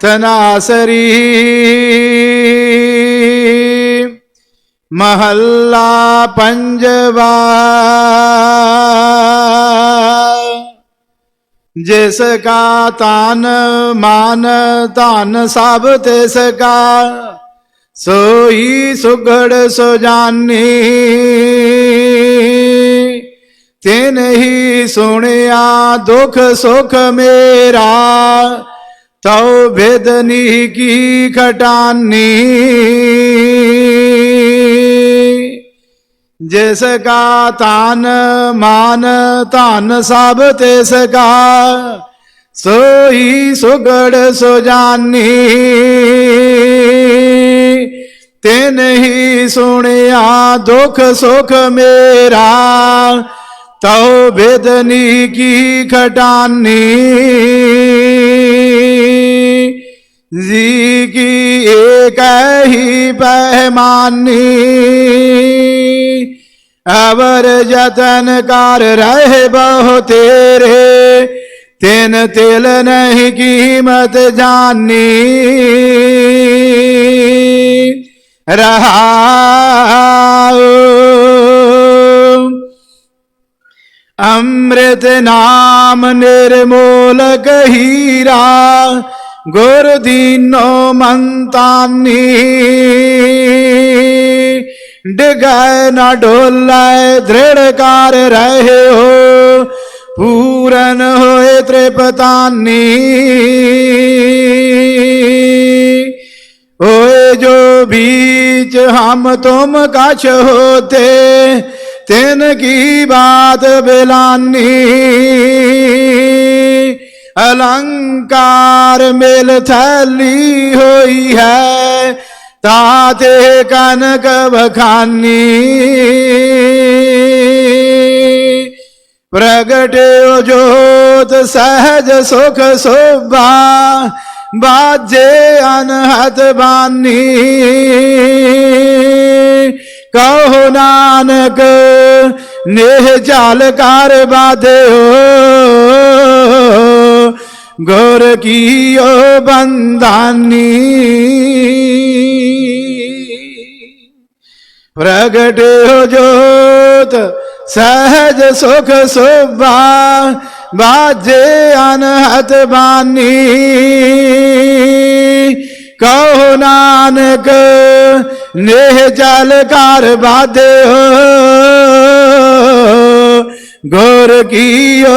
तनासरी। महल्ला पंजवा। जिसका तान मान तान साब तिसका, सोई सुगड़ सुजानी। तिन ही सुनिया दुख सुख मेरा तव भेदनी की खटानी। जिसका तान, मान, तान सब तेसका सोई सुगड़ सुजानी। तेन ही सुनिया दुख सुख मेरा तो बेदनी की खटानी। जी की एक ही पैमानी। अवर जतन कर रहे बहु तेरे। तिन तिल नहीं कीमत जानी। रहा अमृत नाम निर्मोल हीरा। गुरुदीनो मंतानी। डिगै न डोलाए दृढ़ कार रहे हो। पूरन होए त्रिपतानी। ओए जो बीच हम तुम कछ होते, तिन की बात बिलानी। अलंकार मेल थली हुई है ताते कनक बखानी। प्रगटे जोत सहज सुख शोभा, बाजे अनहत बानी। कहो नानक, नेह जाल कार बाधे हो। ਗੁਰ ਕੀਓ ਬੰਦਾਨੀ। ਪ੍ਰਗਟ ਹੋ ਜੋਤ ਸਹਿਜ ਸੁਖ ਸੁਭਾ ਬਾਜੇ ਅਨਹਤ ਬਾਨੀ। ਕਹੋ ਨਾਨਕ, ਨੇਹ ਜਲ ਕਰ ਬਾਧਿਓ ਗੁਰ ਕੀਓ